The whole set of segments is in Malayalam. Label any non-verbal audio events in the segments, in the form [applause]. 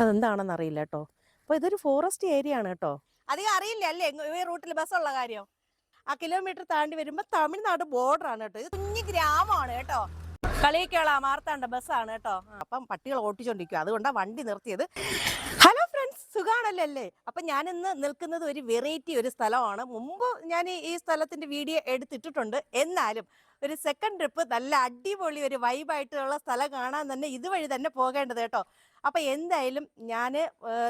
അതെന്താണെന്ന് അറിയില്ല കേട്ടോ അപ്പോൾ ഇതൊരു ഫോറസ്റ്റ് ഏരിയ ആണ് കേട്ടോ. അധികം അറിയില്ല അല്ലേ? ഈ റൂട്ടിൽ ബസ് ഉള്ള കാര്യം. ആ കിലോമീറ്റർ താണ്ടി വരുമ്പോൾ തമിഴ്നാട് ബോർഡർ ആണ് കേട്ടോ. ഇത് കുഞ്ഞു ഗ്രാമമാണ് കേട്ടോ. കളിയൊക്കെയുള്ള മാർത്താണ്ട ബസ്സാണ് കേട്ടോ. അപ്പം പട്ടികൾ ഓട്ടിച്ചോണ്ടിരിക്കും അതുകൊണ്ടാണ് വണ്ടി നിർത്തിയത്. ഹലോ ഫ്രണ്ട്സ് സുഖാണല്ലോ അല്ലേ? അപ്പം ഞാൻ ഇന്ന് നിൽക്കുന്നത് ഒരു വെറൈറ്റി ഒരു സ്ഥലമാണ്. മുമ്പ് ഞാൻ ഈ സ്ഥലത്തിന്റെ വീഡിയോ എടുത്തിട്ടിട്ടുണ്ട്. എന്നാലും ഒരു സെക്കൻഡ് ട്രിപ്പ് നല്ല അടിപൊളി ഒരു വൈബായിട്ടുള്ള സ്ഥലം കാണാൻ തന്നെ ഇതുവഴി തന്നെ പോകേണ്ടത് കേട്ടോ. അപ്പൊ എന്തായാലും ഞാൻ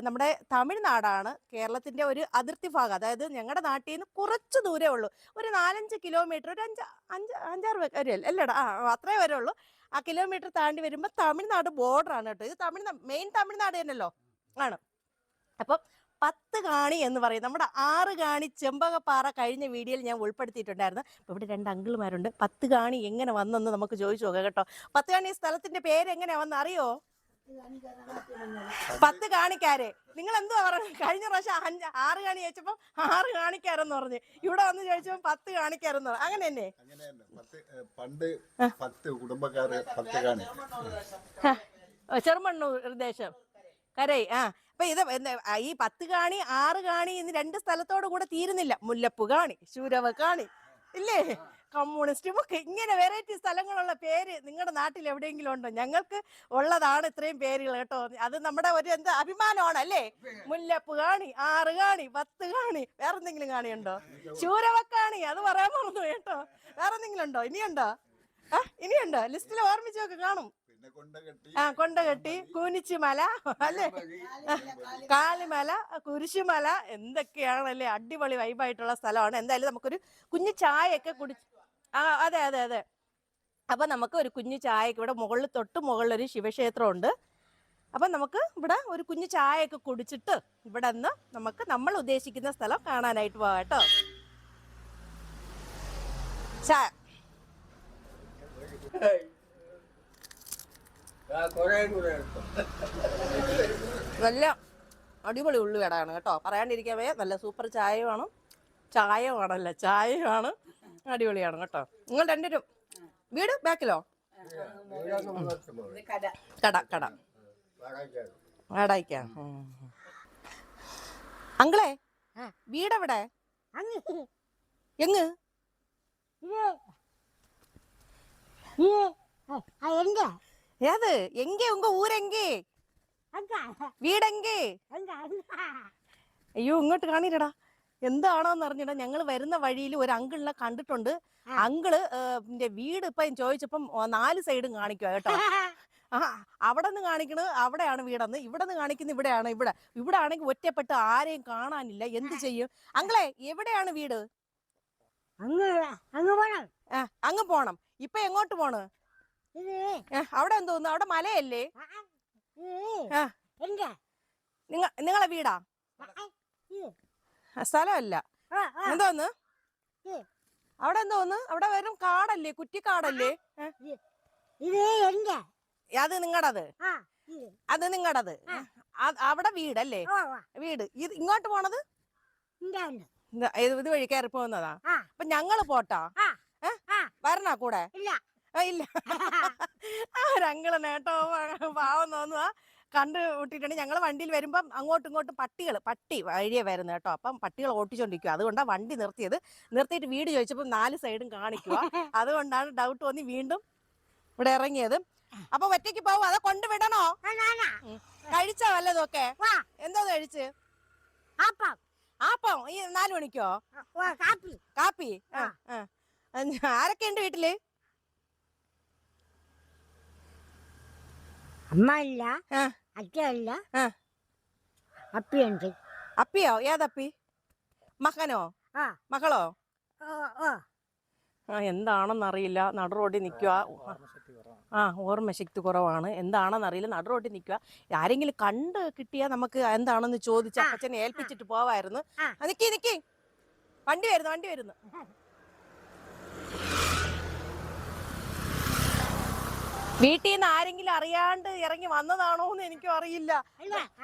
നമ്മുടെ തമിഴ്നാടാണ് കേരളത്തിന്റെ ഒരു അതിർത്തി ഭാഗം. അതായത് ഞങ്ങളുടെ നാട്ടിൽ നിന്ന് കുറച്ച് ദൂരേ ഉള്ളൂ. ഒരു നാലഞ്ച് കിലോമീറ്റർ ഒരു അഞ്ച് അഞ്ച് അഞ്ചാറ് വരെ അല്ലടാ ആ അത്രേ വരെ ഉള്ളൂ. ആ കിലോമീറ്റർ താണ്ടി വരുമ്പോൾ തമിഴ്നാട് ബോർഡറാണ് കേട്ടോ. ഇത് തമിഴ്നാട് മെയിൻ തമിഴ്നാട് തന്നെയല്ലോ. ആണ്. അപ്പം പത്ത് കാണി എന്ന് പറയും. നമ്മുടെ ആറ് കാണി ചെമ്പകപ്പാറ കഴിഞ്ഞ വീഡിയോയിൽ ഞാൻ ഉൾപ്പെടുത്തിയിട്ടുണ്ടായിരുന്നു. അപ്പോൾ ഇവിടെ രണ്ട് അങ്കിൾമാരുണ്ട്. പത്ത് കാണി എങ്ങനെ വന്നെന്ന് നമുക്ക് ചോദിച്ചു നോക്കാം കേട്ടോ. പത്ത് കാണി സ്ഥലത്തിന്റെ പേര് എങ്ങനെയാ വന്ന്? അറിയോ? പത്ത് കാണിക്കാരെ. നിങ്ങൾ എന്തുവാ പറഞ്ഞു? കഴിഞ്ഞ പ്രാവശ്യം അഞ്ച് ആറ് കാണി ചോദിച്ചപ്പോ ആറ് കാണിക്കാരെന്ന് പറഞ്ഞു. ഇവിടെ വന്ന് ചോദിച്ചപ്പോ പത്ത് കാണിക്കാരെന്ന് പറഞ്ഞു. അങ്ങനെ തന്നെ? പണ്ട് പത്ത് കുടുംബക്കാര് പത്ത് കാണി. ചെറുമണ്ണൂർ ദേശം. കരൈ ആ. അപ്പൊ ഇത് ഈ പത്ത് കാണി ആറ് കാണി എന്ന് രണ്ട് സ്ഥലത്തോട് കൂടെ തീരുന്നില്ല. മുല്ലപ്പു കാണി ശൂരവ കാണി ഇല്ലേ? കമ്മ്യൂണിസ്റ്റ് ഒക്കെ ഇങ്ങനെ വെറൈറ്റി സ്ഥലങ്ങളുള്ള പേര് നിങ്ങളുടെ നാട്ടിൽ എവിടെയെങ്കിലും ഉണ്ടോ? ഞങ്ങൾക്ക് ഉള്ളതാണ് ഇത്രയും പേരുകൾ കേട്ടോ. അത് നമ്മുടെ ഒരു എന്താ അഭിമാനമാണ് അല്ലേ? മുല്ലപ്പ് കാണി ആറ് കാണി പത്ത് കാണി വേറെ എന്തെങ്കിലും കാണിയുണ്ടോ ശൂരവക്കാണി അത് പറയാൻ മറന്നു കേട്ടോ. വേറെ എന്തെങ്കിലും ഉണ്ടോ? ഇനിയുണ്ടോ? ആ ഇനിയുണ്ടോ? ലിസ്റ്റിൽ ഓർമ്മിച്ച് നോക്ക് കാണും. പിന്നെ കൊണ്ട കെട്ടി ആ കൂനിച്ചിമല അല്ലേ? കാളിമല കുരിശുമല എന്തൊക്കെയാണല്ലേ അടിപൊളി വൈബായിട്ടുള്ള സ്ഥലമാണ്. എന്തായാലും നമുക്കൊരു കുഞ്ഞു ചായയൊക്കെ കുടി ആ അതെ അതെ അതെ. അപ്പൊ നമുക്ക് ഒരു കുഞ്ഞു ചായയൊക്കെ ഇവിടെ മുകളിൽ തൊട്ട് മുകളിൽ ഒരു ശിവക്ഷേത്രം ഉണ്ട് അപ്പൊ നമുക്ക് ഇവിടെ ഒരു കുഞ്ഞു ചായയൊക്കെ കുടിച്ചിട്ട് ഇവിടെ നിന്ന് നമുക്ക് നമ്മൾ ഉദ്ദേശിക്കുന്ന സ്ഥലം കാണാനായിട്ട് പോകാം കേട്ടോ. ചായ. നല്ല അടിപൊളി ഉള്ളിവടയാണ് കേട്ടോ. പറയാണ്ടിരിക്കവേ നല്ല സൂപ്പർ ചായയുമാണ്. ചായയുമാണല്ല ചായയാണ് അടിപൊളിയാണ് കേട്ടോ. നിങ്ങൾ രണ്ടുപേരും വീട് ബാക്കിലോ? കട കട. വാടായിക്കാ അങ്കളെ വീടെവിടെ? എങ്ങ്? എന്താ? ഏത് എങ്കേ ഉങ്ക ഊരെങ്കേ அங்க വീടെങ്കേ அங்க அங்க അയ്യോ ഇങ്ങോട്ട് കാണിരടാ എന്താണോന്ന് അറിഞ്ഞിടാ ഞങ്ങൾ വരുന്ന വഴിയിൽ ഒരു അങ്കിളിനെ കണ്ടിട്ടുണ്ട് ആ. അങ്കിള് ഏഹ്, ന്റെ വീട് ഇപ്പൊ ചോദിച്ചപ്പം ആ, നാല് സൈഡും കാണിക്കുക കേട്ടോ ആ അവിടെ നിന്ന് കാണിക്കണത് അവിടെയാണ് വീടെന്ന് ഇവിടെ നിന്ന് കാണിക്കുന്ന ഇവിടെയാണ് ഇവിടെ ഇവിടെ ആണെങ്കിൽ ഒറ്റപ്പെട്ട് ആരെയും കാണാനില്ല എന്ത് ചെയ്യും അങ്കിളെ എവിടെയാണ് വീട് அங்க அங்க போனோம் ആ, അങ്ങ് പോണം ഇപ്പൊ എങ്ങോട്ട് പോണ് இது ഏ, അവിടെ എന്തോന്നു അവിടെ മലയല്ലേ? നിങ്ങ നിങ്ങളെ വീടാ? സ്ഥലമല്ല. എന്തോന്ന് അവിടെ എന്തോന്ന് അവിടെ വരും കാടല്ലേ? കുറ്റിക്കാടല്ലേ? അത് നിങ്ങടത്. അത് നിങ്ങടത്. അവിടെ വീടല്ലേ? വീട്. ഇത് ഇങ്ങോട്ട് പോണത്? ഇത് വഴി കയറി പോകുന്നതാ അപ്പൊ ഞങ്ങൾ പോട്ടാ? വരണ കൂടെ? ഇല്ല. ആ ഒരു അങ്കിൾ നേട്ടോ പാവം തോന്നുക കണ്ട് വിട്ടിട്ടുണ്ട്. ഞങ്ങൾ വണ്ടിയിൽ വരുമ്പം അങ്ങോട്ടും ഇങ്ങോട്ടും പട്ടികൾ പട്ടി വഴിയെ വരുന്നു കേട്ടോ. അപ്പം പട്ടികൾ ഓട്ടിച്ചോണ്ടിരിക്കുക അതുകൊണ്ടാണ് വണ്ടി നിർത്തിയത്. നിർത്തിയിട്ട് വീട് ചോദിച്ചപ്പോൾ നാല് സൈഡും കാണിക്കുക അതുകൊണ്ടാണ് ഡൗട്ട് തോന്നി വീണ്ടും ഇവിടെ ഇറങ്ങിയത്. അപ്പൊ ഒറ്റയ്ക്ക് പോവും? അതെ കൊണ്ടുവിടണോ കഴിച്ചോ വല്ലതൊക്കെ എന്തോ കഴിച്ച്? ആപ്പം. ഈ നാലു മണിക്കോ? കാപ്പി. കാപ്പി? ആരൊക്കെ ഉണ്ട് വീട്ടിൽ? അമ്മല്ല അച്ഛല്ല അപ്പിയുണ്ട്. അപ്പിയോ? ഏതപ്പി? മകനോ? മകളോ? ആ എന്താണെന്നറിയില്ല. നടു റോഡിൽ നിൽക്കുക. ആ ഓർമ്മശക്തി കുറവാണ്. എന്താണെന്നറിയില്ല. അറിയില്ല റോഡിൽ നിൽക്കുക. ആരെങ്കിലും കണ്ട് കിട്ടിയാൽ നമുക്ക് എന്താണെന്ന് ചോദിച്ച അച്ഛനെ ഏൽപ്പിച്ചിട്ട് പോവായിരുന്നു. നിക്കി നിക്കി. വണ്ടി വരുന്നു വണ്ടി വരുന്നു. [laughs] വീട്ടിൽ നിന്ന് ആരെങ്കിലും അറിയാണ്ട് ഇറങ്ങി വന്നതാണോ എന്ന് എനിക്കും അറിയില്ല.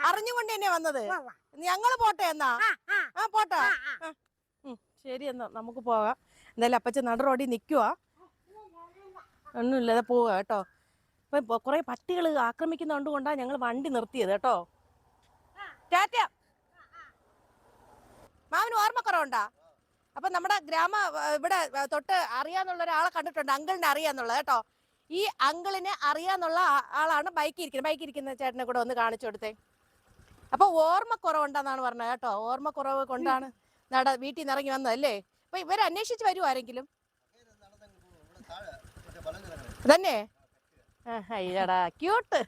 അറിഞ്ഞുകൊണ്ട് തന്നെ വന്നത്. ഞങ്ങൾ പോട്ടെ എന്നാ? ആ പോട്ടെ. ശരി എന്നാ നമുക്ക് പോകാം. എന്തായാലും അപ്പച്ച നട റോഡിൽ നിക്കുവാ. ഒന്നുമില്ലാതെ പോവാ കേട്ടോ. ഇപ്പൊ കുറെ പട്ടികൾ ആക്രമിക്കുന്നതുകൊണ്ട് കൊണ്ടാ ഞങ്ങൾ വണ്ടി നിർത്തിയത് കേട്ടോ. ടാറ്റ. മാമിന് ഓർമ്മക്കുറവുണ്ടാ? അപ്പൊ നമ്മുടെ ഗ്രാമ ഇവിടെ തൊട്ട് അറിയാന്നുള്ള ഒരാളെ കണ്ടിട്ടുണ്ട് അങ്കിളിനെ അറിയാന്നുള്ളത് കേട്ടോ. ഈ അങ്കിളിനെ അറിയാന്നുള്ള ആളാണ് ബൈക്ക് ഇരിക്കുന്നത് ബൈക്ക് ഇരിക്കുന്ന ചേട്ടനെ കൂടെ ഒന്ന് കാണിച്ചു കൊടുത്തേ. അപ്പൊ ഓർമ്മക്കുറവുണ്ടെന്നാണ് പറഞ്ഞത് കേട്ടോ. ഓർമ്മക്കുറവ് കൊണ്ടാണ് നട വീട്ടിൽ നിന്ന് ഇറങ്ങി വന്നത് അല്ലേ? അപ്പൊ ഇവരെ അന്വേഷിച്ച് വരും ആരെങ്കിലും? തന്നെ? അയ്യടാ ക്യൂട്ട്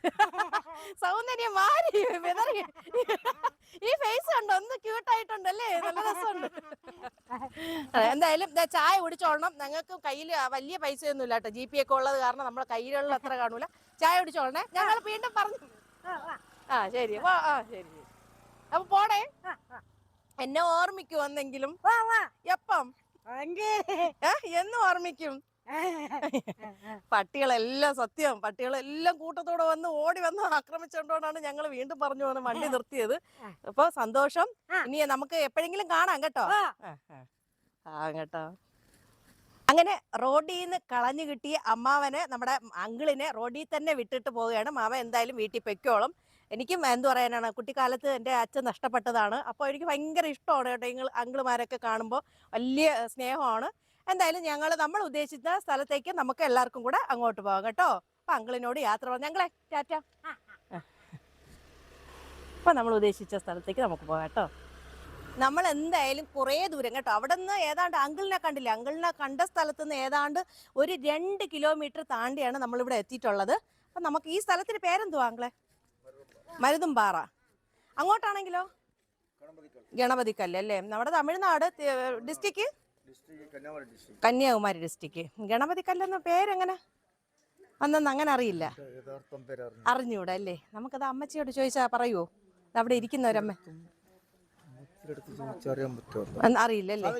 സൗന്ദര്യം മാറി. ഈ ഫേസ് കണ്ടോ? ഒന്ന് ക്യൂട്ടായിട്ടുണ്ടല്ലേ നല്ല രസമുണ്ട്. എന്തായാലും ചായ കുടിച്ചോളണം ഞങ്ങൾക്ക് കയ്യിൽ വലിയ പൈസയൊന്നും ഇല്ല കേട്ടോ ജി പി ഒക്കെ ഉള്ളത് കാരണം നമ്മളെ കയ്യിലുള്ള അത്ര കാണൂല. ചായ കുടിച്ചോളണേ ഞങ്ങൾ വീണ്ടും പറഞ്ഞു. ആ, ശരി. ആ ശരി ശരി. അപ്പൊ പോണേ. എന്നെ ഓർമ്മിക്കുമെന്നെങ്കിലും. എപ്പം? എന്നും ഓർമ്മിക്കും. [laughs] പട്ടികളെല്ലാം സത്യം പട്ടികളെല്ലാം കൂട്ടത്തോടെ വന്ന് ഓടി വന്ന് ആക്രമിച്ചുകൊണ്ടാണ് ഞങ്ങൾ വീണ്ടും പറഞ്ഞു പോകുന്നത് വണ്ടി നിർത്തിയത്. അപ്പൊ സന്തോഷം. ഇനി നമുക്ക് എപ്പോഴെങ്കിലും കാണാം കേട്ടോ. ആ, കേട്ടോ. അങ്ങനെ റോഡിൽ നിന്ന് കളഞ്ഞു കിട്ടിയ അമ്മാവനെ നമ്മുടെ അങ്കിളിനെ റോഡിൽ തന്നെ വിട്ടിട്ട് പോവുകയാണ്. മാമ എന്തായാലും വീട്ടിൽ പെക്കോളും എനിക്കും എന്തു പറയാനാണ് കുട്ടിക്കാലത്ത് എന്റെ അച്ഛൻ നഷ്ടപ്പെട്ടതാണ്. അപ്പോൾ എനിക്ക് ഭയങ്കര ഇഷ്ടമാണ് കേട്ടോ നിങ്ങൾ അങ്കിളുമാരൊക്കെ കാണുമ്പോൾ വലിയ സ്നേഹമാണ്. എന്തായാലും ഞങ്ങൾ നമ്മൾ ഉദ്ദേശിച്ച സ്ഥലത്തേക്ക് നമുക്ക് എല്ലാവർക്കും കൂടെ അങ്ങോട്ട് പോകാം കേട്ടോ. അപ്പൊ അങ്കിളിനോട് യാത്ര പറഞ്ഞു ഞങ്ങളെ ടാറ്റ. അപ്പൊ നമ്മൾ ഉദ്ദേശിച്ച സ്ഥലത്തേക്ക് നമുക്ക് പോകാം കേട്ടോ. നമ്മൾ എന്തായാലും കുറേ ദൂരം കേട്ടോ. അവിടെ നിന്ന് ഏതാണ്ട് അങ്കിളിനെ കണ്ടില്ല? അങ്കിളിനെ കണ്ട സ്ഥലത്ത് നിന്ന് ഏതാണ്ട് ഒരു രണ്ട് കിലോമീറ്റർ താണ്ടിയാണ് നമ്മളിവിടെ എത്തിയിട്ടുള്ളത്. അപ്പം നമുക്ക് ഈ സ്ഥലത്തിന് പേരെന്തുവാ അങ്കിളെ? മരുതുംപാറ. അങ്ങോട്ടാണെങ്കിലോ? ഗണപതിക്കല്ല്. അല്ലേ? നമ്മുടെ തമിഴ്നാട് ഡിസ്ട്രിക്ട്? കന്യാകുമാരി ഡിസ്ട്രിക്ട് ഗണപതി കല്ലെന്ന പേരെങ്ങനെ? അന്നൊന്നും അങ്ങനെ അറിയില്ല. അറിഞ്ഞൂടെ അല്ലേ? നമുക്കത് അമ്മച്ചിയോട് ചോദിച്ചാ പറയുമോ അവിടെ ഇരിക്കുന്നവരമ്മ അറിയില്ലല്ലേ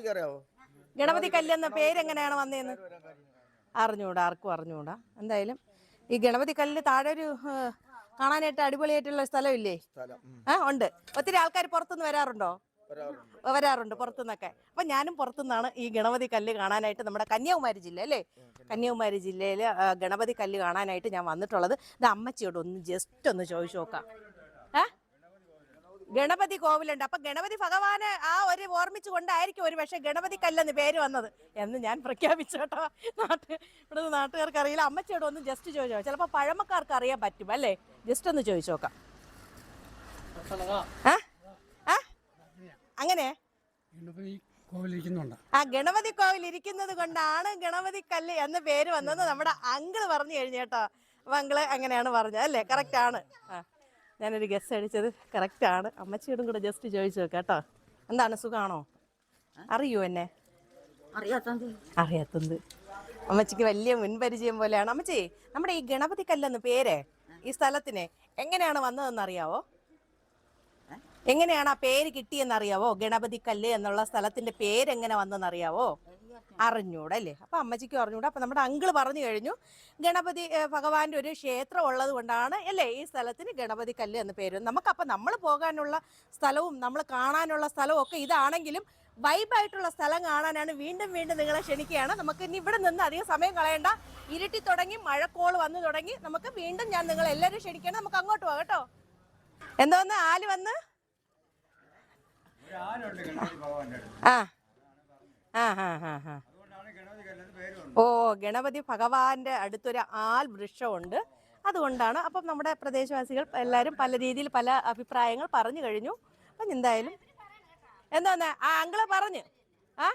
ഗണപതി കല്ലെന്ന പേരെങ്ങനെയാണ് വന്നതെന്ന് അറിഞ്ഞൂടാ ആർക്കും അറിഞ്ഞൂടാ. എന്തായാലും ഈ ഗണപതി കല്ല് താഴെ ഒരു കാണാനായിട്ട് അടിപൊളിയായിട്ടുള്ള സ്ഥലമില്ലേ. ആ ഉണ്ട്. ഒത്തിരി ആൾക്കാർ പുറത്തുനിന്ന് വരാറുണ്ടോ? വരാറുണ്ട്. പുറത്തുനിന്നൊക്കെ. അപ്പൊ ഞാനും പുറത്തുനിന്നാണ് ഈ ഗണപതി കല്ല് കാണാനായിട്ട് നമ്മുടെ കന്യാകുമാരി ജില്ല അല്ലേ? കന്യാകുമാരി. ജില്ലയിൽ ഗണപതി കല്ല് കാണാനായിട്ട് ഞാൻ വന്നിട്ടുള്ളത്. ഇത് അമ്മച്ചിയോട് ഒന്ന് ജസ്റ്റ് ഒന്ന് ചോദിച്ചു നോക്കാം. ഏ? ഗണപതി കോവിലുണ്ട്. അപ്പൊ ഗണപതി ഭഗവാനെ ആ ഒരു ഓർമ്മിച്ചു കൊണ്ടായിരിക്കും ഒരു പക്ഷേ ഗണപതി കല്ലെന്ന് പേര് വന്നത്. എന്ന് ഞാൻ പ്രഖ്യാപിച്ചു കേട്ടോ. നാട്ട് ഇവിടുന്ന് നാട്ടുകാർക്ക് അറിയില്ല. അമ്മച്ചിയോട് ഒന്ന് ജസ്റ്റ് ചോദിച്ചോ ചിലപ്പോൾ പഴമക്കാർക്ക് അറിയാൻ പറ്റും അല്ലേ? ജസ്റ്റ് ഒന്ന് ചോദിച്ചു നോക്കാം. അങ്ങനെ? ഗണപതി കോവിലിരിക്കുന്നുണ്ട്. ആ ഗണപതി കോവിൽ ഇരിക്കുന്നത് കൊണ്ടാണ് ഗണപതി കല്ല് എന്ന പേര് വന്നത് നമ്മുടെ അങ്കിൾ പറഞ്ഞു കഴിഞ്ഞു കേട്ടോ. അപ്പൊ അങ്കിൾ അങ്ങനെയാണ് പറഞ്ഞത് അല്ലേ? കറക്റ്റ് ആണ്. ആ ഞാനൊരു ഗസ് അടിച്ചത് കറക്റ്റ് ആണ്. അമ്മച്ചിയോടും കൂടെ ജസ്റ്റ് ചോദിച്ചു നോക്കാം കേട്ടോ. എന്താണ് സുഖാണോ? അറിയോ എന്നെ? അറിയാത്തത്. അറിയാത്തത്. അമ്മച്ചിക്ക് വലിയ മുൻപരിചയം പോലെയാണ്. അമ്മച്ചി നമ്മുടെ ഈ ഗണപതി കല്ലെന്ന് പേര് ഈ സ്ഥലത്തിന് എങ്ങനെയാണ് വന്നതെന്ന് അറിയാവോ? എങ്ങനെയാണ് ആ പേര് കിട്ടിയെന്ന് അറിയാവോ ഗണപതി കല്ല് എന്നുള്ള സ്ഥലത്തിന്റെ പേര് എങ്ങനെ വന്നെന്ന് അറിയാവോ അറിഞ്ഞൂടെ അല്ലേ? അപ്പൊ അമ്മച്ചിക്കും അറിഞ്ഞൂടെ. അപ്പൊ നമ്മുടെ അങ്കിൾ പറഞ്ഞു കഴിഞ്ഞു ഗണപതി ഭഗവാന്റെ ഒരു ക്ഷേത്രം ഉള്ളത് കൊണ്ടാണ് അല്ലേ ഈ സ്ഥലത്തിന് ഗണപതി കല്ല് എന്ന് പേര് നമുക്കപ്പൊ നമ്മൾ പോകാനുള്ള സ്ഥലവും നമ്മൾ കാണാനുള്ള സ്ഥലവും ഒക്കെ ഇതാണെങ്കിലും വൈബായിട്ടുള്ള സ്ഥലം കാണാനാണ് വീണ്ടും വീണ്ടും നിങ്ങളെ ക്ഷണിക്കുകയാണ്. നമുക്ക് ഇനി ഇവിടെ നിന്ന് അധികം സമയം കളയണ്ട. ഇരുട്ടി തുടങ്ങി മഴക്കോൾ വന്നു തുടങ്ങി. നമുക്ക് വീണ്ടും ഞാൻ നിങ്ങളെല്ലാവരും ക്ഷണിക്കണം നമുക്ക് അങ്ങോട്ട് പോകാം കേട്ടോ. എന്തോന്ന്? ആൽ വന്ന്? ആ. ആ. ഓ ഗണപതി ഭഗവാന്റെ അടുത്തൊരു ആൽ വൃക്ഷമുണ്ട്. അതുകൊണ്ടാണ് അപ്പം നമ്മുടെ പ്രദേശവാസികൾ എല്ലാവരും പല രീതിയിൽ പല അഭിപ്രായങ്ങൾ പറഞ്ഞു കഴിഞ്ഞു. അപ്പം എന്തായാലും എന്താന്ന്? ആ അങ്കിൾ പറഞ്ഞു. ആ?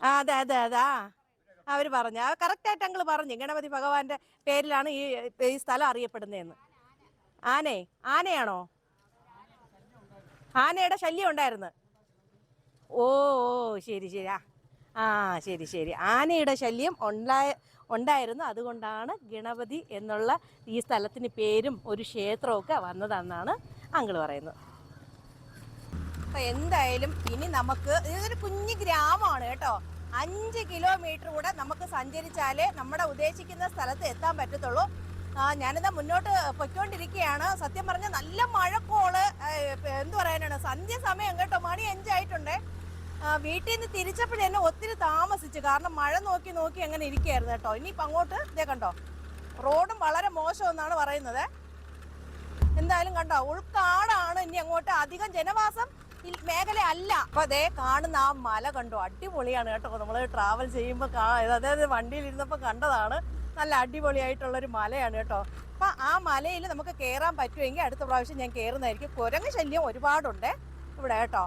ആ അതെ അതെ അതെ ആ. അവർ പറഞ്ഞു. ആ കറക്റ്റായിട്ട് അങ്കിൾ പറഞ്ഞു. ഗണപതി ഭഗവാന്റെ പേരിലാണ് ഈ ഈ സ്ഥലം അറിയപ്പെടുന്നതെന്ന്. ആനേ ആനയാണോ? ആനയുടെ ശല്യം ഉണ്ടായിരുന്നു. ഓ ഓ ശരി ശരി. ആ ആ ശരി ശരി. ആനയുടെ ശല്യം ഉണ്ടായ ഉണ്ടായിരുന്നു. അതുകൊണ്ടാണ് ഗണപതി എന്നുള്ള ഈ സ്ഥലത്തിന് പേരും ഒരു ക്ഷേത്രമൊക്കെ വന്നതെന്നാണ് അങ്കിൾ പറയുന്നത്. അപ്പൊ എന്തായാലും ഇനി നമുക്ക് ഇതൊരു കുഞ്ഞു ഗ്രാമമാണ് കേട്ടോ. അഞ്ച് കിലോമീറ്റർ കൂടെ നമുക്ക് സഞ്ചരിച്ചാലേ നമ്മുടെ ഉദ്ദേശിക്കുന്ന സ്ഥലത്ത് എത്താൻ പറ്റത്തുള്ളൂ. ഞാനിതാ മുന്നോട്ട് പൊയ്ക്കൊണ്ടിരിക്കുകയാണ്. സത്യം പറഞ്ഞ നല്ല മഴക്കോൾ എന്തു പറയാനാണ് സന്ധ്യ സമയം കേട്ടോ മണി അഞ്ചായിട്ടുണ്ടേ. വീട്ടിൽ നിന്ന് തിരിച്ചപ്പോൾ എന്നെ ഒത്തിരി താമസിച്ചു. കാരണം മഴ നോക്കി നോക്കി അങ്ങനെ ഇരിക്കുകയായിരുന്നു കേട്ടോ. ഇനിയിപ്പോൾ അങ്ങോട്ട് ഇതേ കണ്ടോ റോഡും വളരെ മോശമെന്നാണ് പറയുന്നത്. എന്തായാലും കണ്ടോ ഉൾക്കാടാണ് ഇനി അങ്ങോട്ട് അധികം ജനവാസം മേഖല അല്ല. അപ്പൊ അതേ കാണുന്ന ആ മല കണ്ടോ അടിപൊളിയാണ് കേട്ടോ. നമ്മൾ ട്രാവൽ ചെയ്യുമ്പോൾ അതായത് വണ്ടിയിൽ ഇരുന്നപ്പോൾ കണ്ടതാണ്. നല്ല അടിപൊളിയായിട്ടുള്ളൊരു മലയാണ് കേട്ടോ. അപ്പൊ ആ മലയിൽ നമുക്ക് കയറാൻ പറ്റുമെങ്കിൽ അടുത്ത പ്രാവശ്യം ഞാൻ കയറുന്നതായിരിക്കും കുരങ്ങ് ശല്യം ഒരുപാടുണ്ട് ഇവിടെ കേട്ടോ.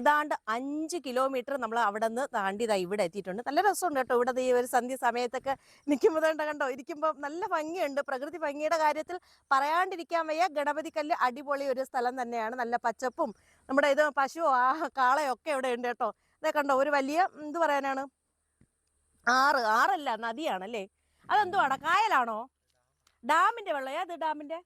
ഏതാണ്ട് അഞ്ച് കിലോമീറ്റർ നമ്മൾ അവിടെ നിന്ന് താണ്ടിതാ ഇവിടെ എത്തിയിട്ടുണ്ട്. നല്ല രസമുണ്ട് കേട്ടോ. ഇവിടെ ഈ ഒരു സന്ധ്യ സമയത്തൊക്കെ നിൽക്കുമ്പോൾ കണ്ടോ? ഇരിക്കുമ്പോൾ നല്ല ഭംഗിയുണ്ട്. പ്രകൃതി ഭംഗിയുടെ കാര്യത്തിൽ പറയാണ്ടിരിക്കാൻ വയ്യ. ഗണപതി കല്ല് അടിപൊളി ഒരു സ്ഥലം തന്നെയാണ്. നല്ല പച്ചപ്പും നമ്മുടെ ഇത് പശുവോ ആ കാളയോ ഒക്കെ ഇവിടെ ഉണ്ട് കേട്ടോ. ഇതേ കണ്ടോ? ഒരു വലിയ എന്ത് പറയാനാണ്. ആറ് ആറല്ല നദിയാണല്ലേ? അതെന്തുവാണ് കായലാണോ? ഡാമിന്റെ വെള്ളം. ഏത് ഡാമിന്റെ?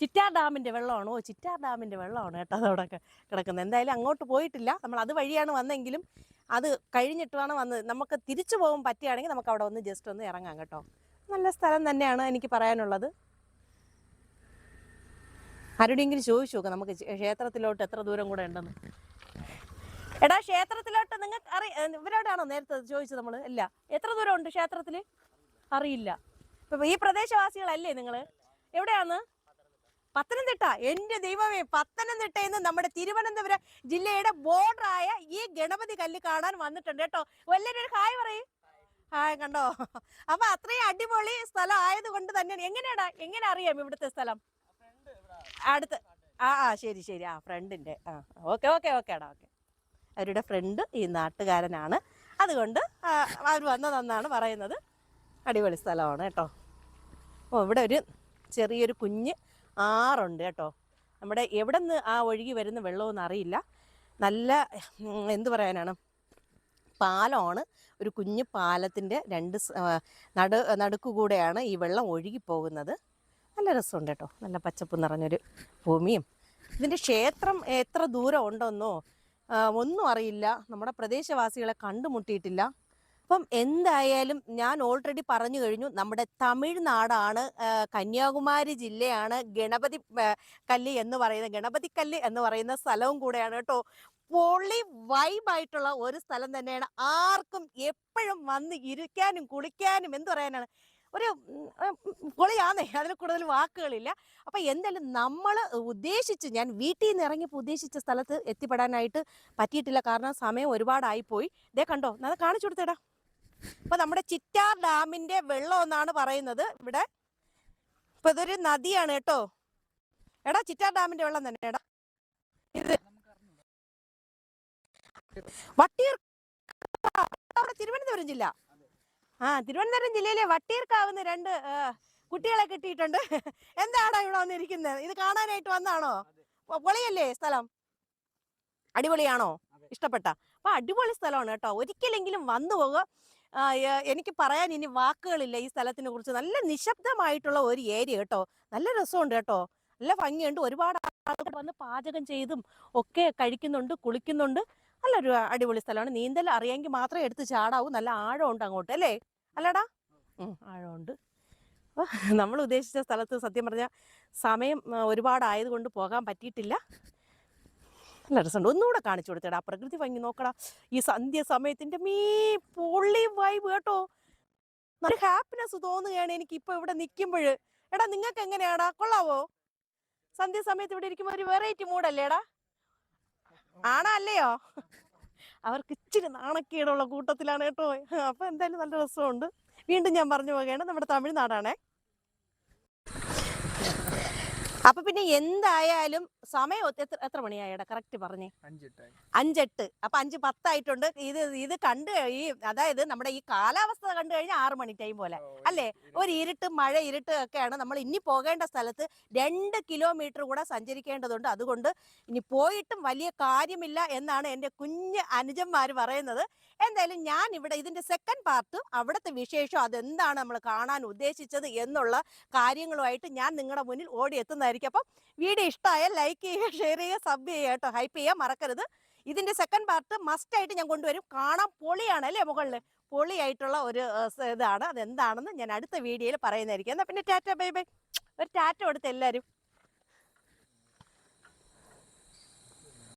ചിറ്റാർ ഡാമിന്റെ വെള്ളമാണോ? ചിറ്റാർ ഡാമിന്റെ വെള്ളമാണ് കേട്ടോ അതവിടെ കിടക്കുന്നത്. എന്തായാലും അങ്ങോട്ട് പോയിട്ടില്ല. നമ്മൾ അത് വഴിയാണ് വന്നെങ്കിലും അത് കഴിഞ്ഞിട്ടാണ് വന്നത് നമുക്ക് തിരിച്ചു പോകാൻ പറ്റുകയാണെങ്കിൽ നമുക്ക് അവിടെ ഒന്ന് ജസ്റ്റ് ഒന്ന് ഇറങ്ങാം കേട്ടോ. നല്ല സ്ഥലം തന്നെയാണ് എനിക്ക് പറയാനുള്ളത്. ആരുടെയെങ്കിലും ചോദിച്ചു നോക്കാം നമുക്ക് ക്ഷേത്രത്തിലോട്ട് എത്ര ദൂരം കൂടെ ഉണ്ടെന്ന്. എടാ ക്ഷേത്രത്തിലോട്ട് നിങ്ങൾക്ക് അറി ഏ, ഇവരോടാണോ നേരത്തെ ചോദിച്ചത് നമ്മൾ ഇല്ല. എത്ര ദൂരം ഉണ്ട് ക്ഷേത്രത്തിൽ അറിയില്ല. ഇപ്പൊ ഈ പ്രദേശവാസികളല്ലേ നിങ്ങൾ എവിടെയാണ്? പത്തനംതിട്ട. എന്റെ ദൈവമേ പത്തനംതിട്ട എന്ന് നമ്മുടെ തിരുവനന്തപുരം ജില്ലയുടെ ബോർഡറായ ഈ ഗണപതി കല്ല് കാണാൻ വന്നിട്ടുണ്ട് കേട്ടോ. വല്ലൊരു ഹായ് പറയും. ഹായ് കണ്ടോ? അപ്പൊ അത്രയും അടിപൊളി സ്ഥലം ആയതുകൊണ്ട് തന്നെയാണ്. എങ്ങനെയാടാ? എങ്ങനെ അറിയാം ഇവിടുത്തെ സ്ഥലം? അടുത്ത്. ആ ആ ശരി ശരി. ആ ഫ്രണ്ടിന്റെ ആ ഓക്കെ ഓക്കെ ഓക്കെ എടാ ഓക്കെ. അവരുടെ ഫ്രണ്ട് ഈ നാട്ടുകാരനാണ്. അതുകൊണ്ട് അവർ വന്നതെന്നാണ് പറയുന്നത്. അടിപൊളി സ്ഥലമാണ് കേട്ടോ. ഓ ഇവിടെ ഒരു ചെറിയൊരു കുഞ്ഞ് ആറുണ്ട് കേട്ടോ. നമ്മുടെ എവിടെ നിന്ന് ആ ഒഴുകി വരുന്ന വെള്ളമൊന്നും അറിയില്ല. നല്ല എന്തു പറയാനാണ്? പാലമാണ്. ഒരു കുഞ്ഞു പാലത്തിന്റെ രണ്ട് നടു നടുക്കുകൂടെയാണ് ഈ വെള്ളം ഒഴുകി പോകുന്നത് നല്ല രസമുണ്ട് കേട്ടോ. നല്ല പച്ചപ്പ് നിറഞ്ഞൊരു ഭൂമിയും. ഇതിന്റെ ക്ഷേത്രം എത്ര ദൂരം ഉണ്ടെന്നോ? ഒന്നും അറിയില്ല. നമ്മുടെ പ്രദേശവാസികളെ കണ്ടുമുട്ടിയിട്ടില്ല. അപ്പം എന്തായാലും ഞാൻ ഓൾറെഡി പറഞ്ഞു കഴിഞ്ഞു. നമ്മുടെ തമിഴ്നാടാണ് കന്യാകുമാരി ജില്ലയാണ് ഗണപതി കല്ല് എന്ന് പറയുന്ന ഗണപതി കല്ല് എന്ന് പറയുന്ന സ്ഥലവും കൂടെയാണ് കേട്ടോ. പൊളി വൈബായിട്ടുള്ള ഒരു സ്ഥലം തന്നെയാണ്. ആർക്കും എപ്പോഴും വന്ന് ഇരിക്കാനും കുളിക്കാനും എന്ത് പറയാനാണ്? ഒരു പൊളിയാന്നേ. അതിൽ കൂടുതൽ വാക്കുകളില്ല. അപ്പൊ എന്തായാലും നമ്മൾ ഉദ്ദേശിച്ച് ഞാൻ വീട്ടിൽ നിന്ന് ഇറങ്ങിയപ്പോൾ ഉദ്ദേശിച്ച സ്ഥലത്ത് എത്തിപ്പെടാനായിട്ട് പറ്റിയിട്ടില്ല. കാരണം സമയം ഒരുപാടായിപ്പോയി. ഇതേ കണ്ടോ അത് കാണിച്ചു കൊടുത്തേടാ. അപ്പൊ നമ്മുടെ ചിറ്റാർ ഡാമിന്റെ വെള്ളം എന്നാണ് പറയുന്നത്. ഇവിടെ ഇപ്പൊ ഇതൊരു നദിയാണ് കേട്ടോ. എടാ ചിറ്റാർ ഡാമിന്റെ വെള്ളം തന്നെ എടാ. ഇത് വട്ടിയൂർക്കാവ് തിരുവനന്തപുരം ജില്ല. ആ തിരുവനന്തപുരം ജില്ലയിലെ വട്ടിയൂർക്കാവുന്ന രണ്ട് കുട്ടികളെ കിട്ടിയിട്ടുണ്ട്. എന്താടാ ഇവിടെ വന്നിരിക്കുന്നത് ഇത് കാണാനായിട്ട് വന്നാണോ? പൊളിയല്ലേ സ്ഥലം? അടിപൊളിയാണോ? ഇഷ്ടപ്പെട്ട. അപ്പൊ അടിപൊളി സ്ഥലമാണ് കേട്ടോ. ഒരിക്കലെങ്കിലും വന്നു പോകുക എനിക്ക് പറയാൻ ഇനി വാക്കുകളില്ല ഈ സ്ഥലത്തിനെ കുറിച്ച്. നല്ല നിശബ്ദമായിട്ടുള്ള ഒരു ഏരിയ കേട്ടോ. നല്ല രസമുണ്ട് കേട്ടോ. നല്ല ഭംഗിയുണ്ട്. ഒരുപാട് ആളുകൾ വന്ന് പാചകം ചെയ്തും ഒക്കെ കഴിക്കുന്നുണ്ട് കുളിക്കുന്നുണ്ട്. നല്ലൊരു അടിപൊളി സ്ഥലമാണ്. നീന്തൽ അറിയാമെങ്കിൽ മാത്രമേ എടുത്ത് ചാടാവൂ. നല്ല ആഴമുണ്ട് അങ്ങോട്ട് അല്ലേ? അല്ലടാ? ആഴമുണ്ട്. നമ്മൾ ഉദ്ദേശിച്ച സ്ഥലത്ത് സത്യം പറഞ്ഞാൽ സമയം ഒരുപാടായതുകൊണ്ട് പോകാൻ പറ്റിയിട്ടില്ല. നല്ല രസമുണ്ട്. ഒന്നുകൂടെ കാണിച്ചു കൊടുത്തേടാ. പ്രകൃതി ഭംഗി നോക്കടാ. ഈ സന്ധ്യ സമയത്തിന്റെ മീ പൊള്ളി വൈബ് കേട്ടോ. നല്ല ഹാപ്പിനെസ് തോന്നുകയാണ് എനിക്ക് ഇപ്പൊ ഇവിടെ നിൽക്കുമ്പോൾ എടാ നിങ്ങൾക്ക് എങ്ങനെയാടാ? കൊള്ളാവോ? സന്ധ്യ സമയത്ത് ഇവിടെ ഇരിക്കുമ്പോൾ ഒരു വെറൈറ്റി മൂഡല്ലേടാ ആണോ അല്ലയോ? അവർക്ക് ഇച്ചിരി നാണക്കേടുള്ള കൂട്ടത്തിലാണ് കേട്ടോ. അപ്പൊ എന്തായാലും നല്ല രസമുണ്ട്. വീണ്ടും ഞാൻ പറഞ്ഞു പോകുകയാണ് നമ്മുടെ തമിഴ്നാടാണേ. അപ്പൊ പിന്നെ എന്തായാലും സമയം എത്ര എത്ര മണിയായടാ? കറക്റ്റ് പറഞ്ഞേ. അഞ്ചെട്ട്. അപ്പൊ അഞ്ച് പത്തായിട്ടുണ്ട്. ഇത് ഇത് കണ്ട് ഈ അതായത് നമ്മുടെ ഈ കാലാവസ്ഥ കണ്ടു കഴിഞ്ഞാൽ ആറ് മണി ടൈം പോലെ. അല്ലേ? ഒരു ഇരുട്ട് മഴ ഇരുട്ട് ഒക്കെയാണ് നമ്മൾ ഇനി പോകേണ്ട സ്ഥലത്ത് രണ്ട് കിലോമീറ്റർ കൂടെ സഞ്ചരിക്കേണ്ടതുണ്ട്. അതുകൊണ്ട് ഇനി പോയിട്ടും വലിയ കാര്യമില്ല എന്നാണ് എന്റെ കുഞ്ഞ് അനുജന്മാർ പറയുന്നത്. എന്തായാലും ഞാൻ ഇവിടെ ഇതിന്റെ സെക്കൻഡ് പാർട്ട് അവിടുത്തെ വിശേഷം അതെന്താണ് നമ്മൾ കാണാൻ ഉദ്ദേശിച്ചത് എന്നുള്ള കാര്യങ്ങളുമായിട്ട് ഞാൻ നിങ്ങളുടെ മുന്നിൽ ഓടി എത്തുന്നതായിരിക്കും അപ്പം വീഡിയോ ഇഷ്ടമായാൽ ലൈക്ക് ചെയ്യുക ഷെയർ ചെയ്യുക സബ് ചെയ്യുക കേട്ടോ. ഹൈപ്പ് ചെയ്യുക മറക്കരുത്. ഇതിന്റെ സെക്കൻഡ് പാർട്ട് മസ്റ്റ് ആയിട്ട് ഞാൻ കൊണ്ടുവരും. കാണാൻ പൊളിയാണ് അല്ലേ മുകളിൽ പൊളിയായിട്ടുള്ള ഒരു ഇതാണ്. അതെന്താണെന്ന് ഞാൻ അടുത്ത വീഡിയോയിൽ പറയുന്നതായിരിക്കും. എന്നാൽ പിന്നെ ടാറ്റ ബൈ ബൈ. ഒരു ടാറ്റ കൊടുത്ത് എല്ലാവരും